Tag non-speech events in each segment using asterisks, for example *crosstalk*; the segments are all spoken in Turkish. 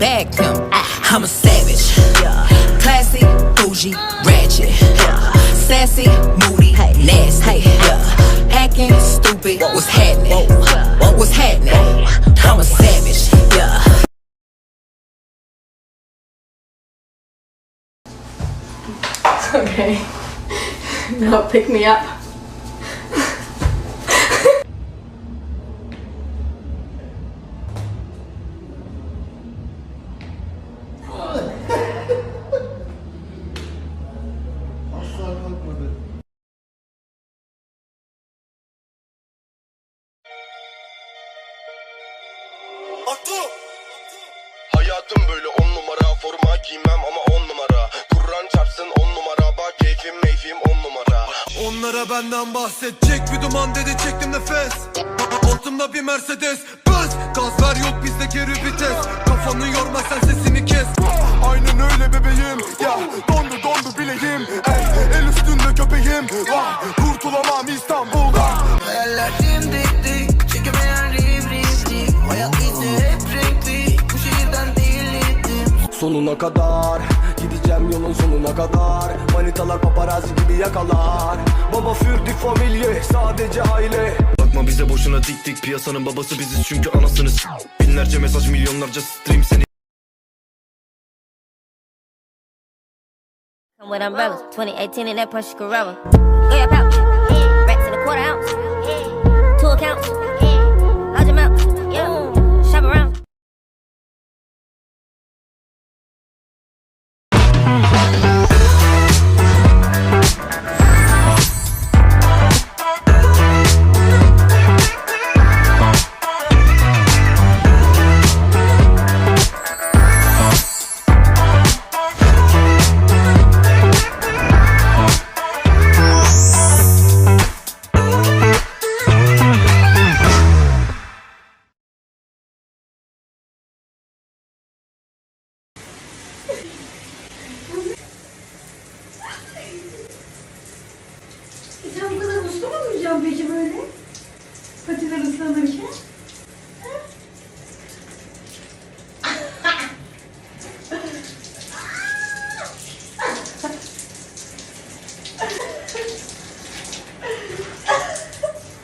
So you. I'm a savage. Yeah. Classy, bougie, ratchet. Sassy, moody, nasty. Yeah. Acting stupid. What's happening? What's happening? I'm a savage. Yeah. *laughs* Okay. *laughs* now pick me up. Altımda bir Mercedes. Bas gaz ver yok bizde geri vites. Kafanı yorma sen sesini kes. Aynen öyle bebeğim. Ya dondu dondu bileğim. Ey, El üstünde köpeğim. Vah kurtulamam İstanbul'dan. Hayaller dimdik dik Çekemeyen rif rif dik Hayat ise hep renkli Bu şehirden değildim Sonuna kadar Gideceğim yolun sonuna kadar Manitalar paparazzi gibi yakalar Baba fürdük familye sadece aile Bakma bize boşuna dik dik Piyasanın babası biziz çünkü anasınız Binlerce mesaj milyonlarca stream seni Come with umbrellas. 2018 in that Porsche Carrera. Go your pouch. Sen bu kadar uslu mu duracaksın peki böyle? Patiler ıslanırken. *laughs*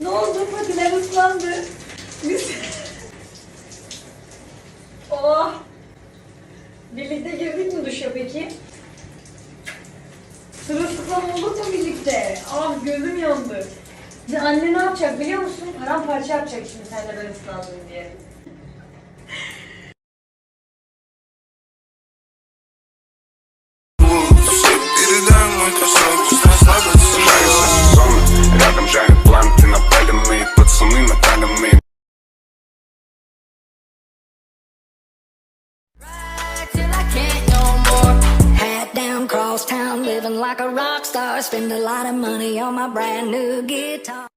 ne oldu? Patiler ıslandı. Biz... *laughs* oh! Birlikte girdik mi duşa peki? Sırılsıklam olduk mu birlikte? Ah gözüm yandı. Ve anne ne yapacak biliyor musun? Paramparça yapacak şimdi sen de ben ıslandın diye. Like a rock star. Spend a lot of money on my brand new guitar.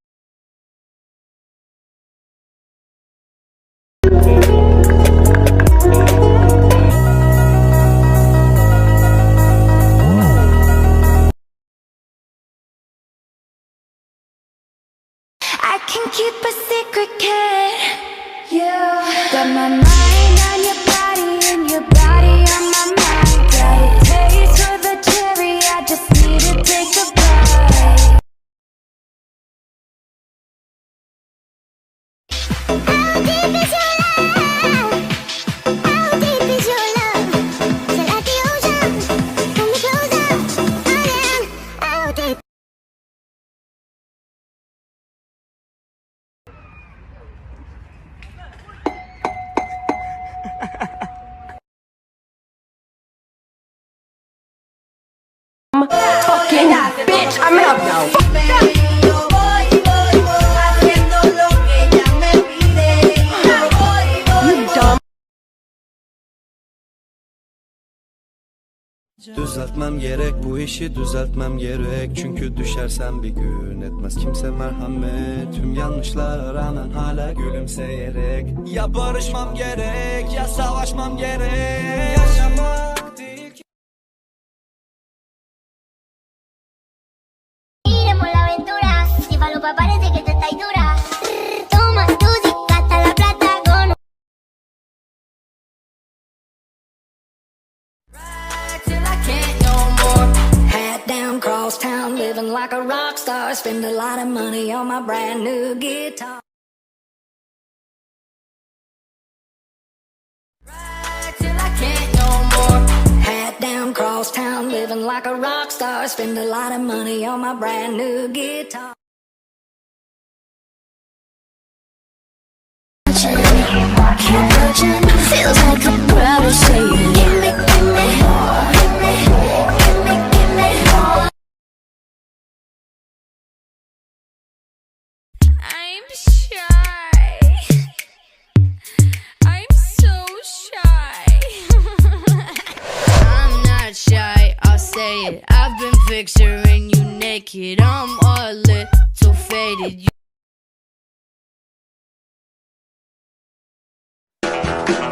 Düzeltmem gerek bu işi düzeltmem gerek. Çünkü düşersem bir gün etmez kimse merhamet. Tüm yanlışlara rağmen hala gülümseyerek. Ya barışmam gerek ya savaşmam gerek. Yaşamak Town living like a rock star, spend a lot of money on my brand new guitar. Hat down, cross town living like a rock star. Spend a lot of money on my brand new guitar. Feels like Give me, give me give me, give me. I'm shy. I'm so shy. I'm not shy, I'll say it. I've been picturing you naked. I'm a little faded. you.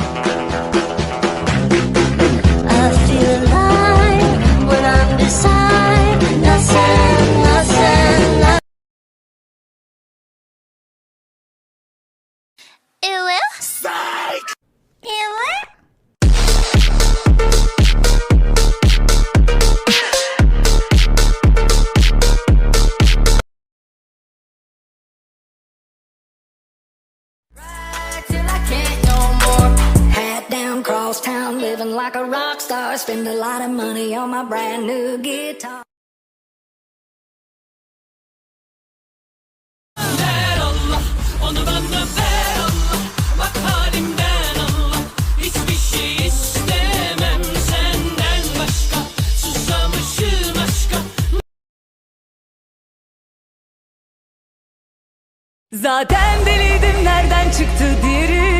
Living like a rock star. Spend a lot of money on my brand new guitar. Onu bana ver Allah Bak halimden Allah Hiçbir şey istemem senden başka Susamışım aşka Zaten deliydim nereden çıktı diğeri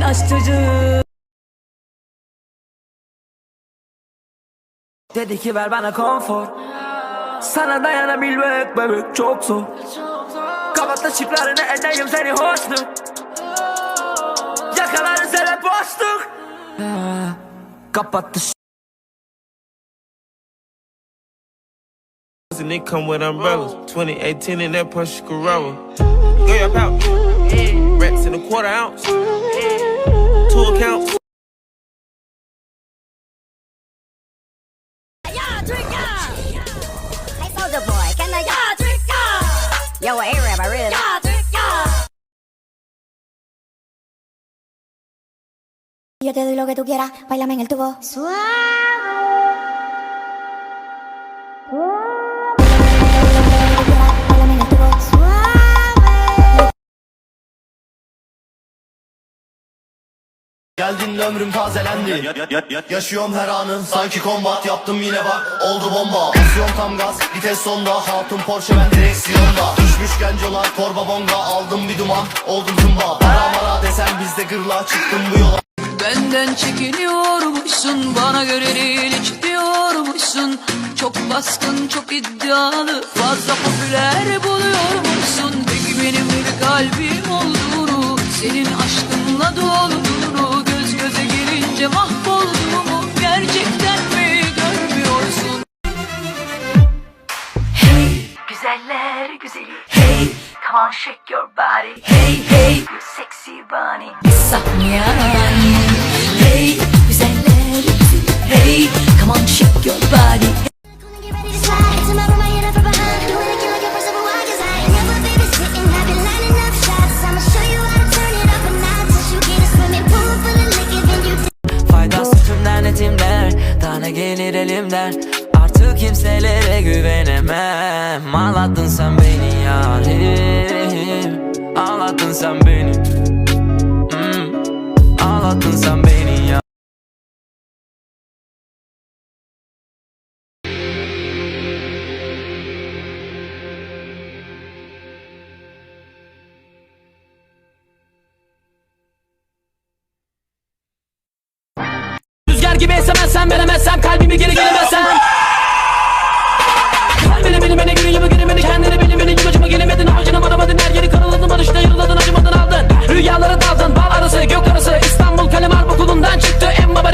aşk çocuğu Dedi ki ver bana konfor Sana dayanabilmek bebek çok zor Kapat ışıklarını edeyim seni hoşnut Yakalarız hele boşluk Kapattı And they come with umbrellas. 2018 in that Porsche Carrera. Go your pouch. Rats in a quarter ounce. Two accounts. Hey, Soldier Boy, can I? Yeah, drink Yo, a Arab, I really. Drink Yo te doy lo que tú quieras, bailame en el tubo. Bailame Geldin ömrüm tazelendi. Yaşıyorum her anın sanki kombat Yaptım yine bak oldu bomba. Basıyorum tam gaz vites sonda Hatun Porsche ben direksiyonda. Düşmüş gencolar torba bonga. Aldım bir duman oldum zımba Para mara desen bizde gırla Çıktım bu yola. Benden çekiniyormuşsun Bana göre değil hiç diyormuşsun. Çok baskın çok iddialı Fazla popüler buluyormuşsun. Peki benim bir kalbim olduğunu Senin gelince mahvolduğumu Gerçekten mi görmüyorsun? Güzeller güzeli. Hey, come on shake your body. Hey, hey, you sexy bunny. Sahneyen Hey güzeller güzeli. Hey come on shake your body gelir elimden. Artık kimselere güvenemem. Ağlattın sen beni gibi esemezsem veremezsem kalbimi geri gelemezsem Kalbini bilimini günü gibi günümünü kendini bilimini yılıcımı gelemedin. Harcını varamadın her yeri karaladın barışta yarıladın acımadın aldın. Rüyaları daldın bal arası gök arası. İstanbul kalem okulundan çıktı en baba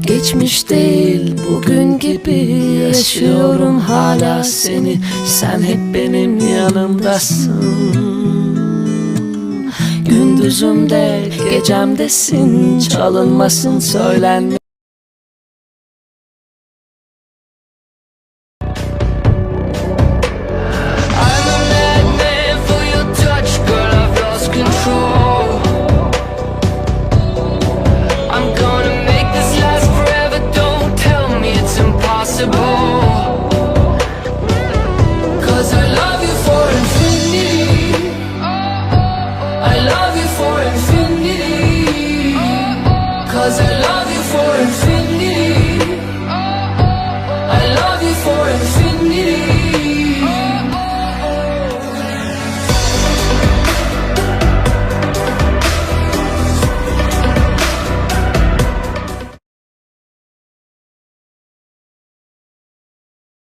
Geçmiş değil bugün gibi yaşıyorum hala seni. Sen hep benim yanımdasın Gündüzümde gecemdesin. Çalınmasın söylenme was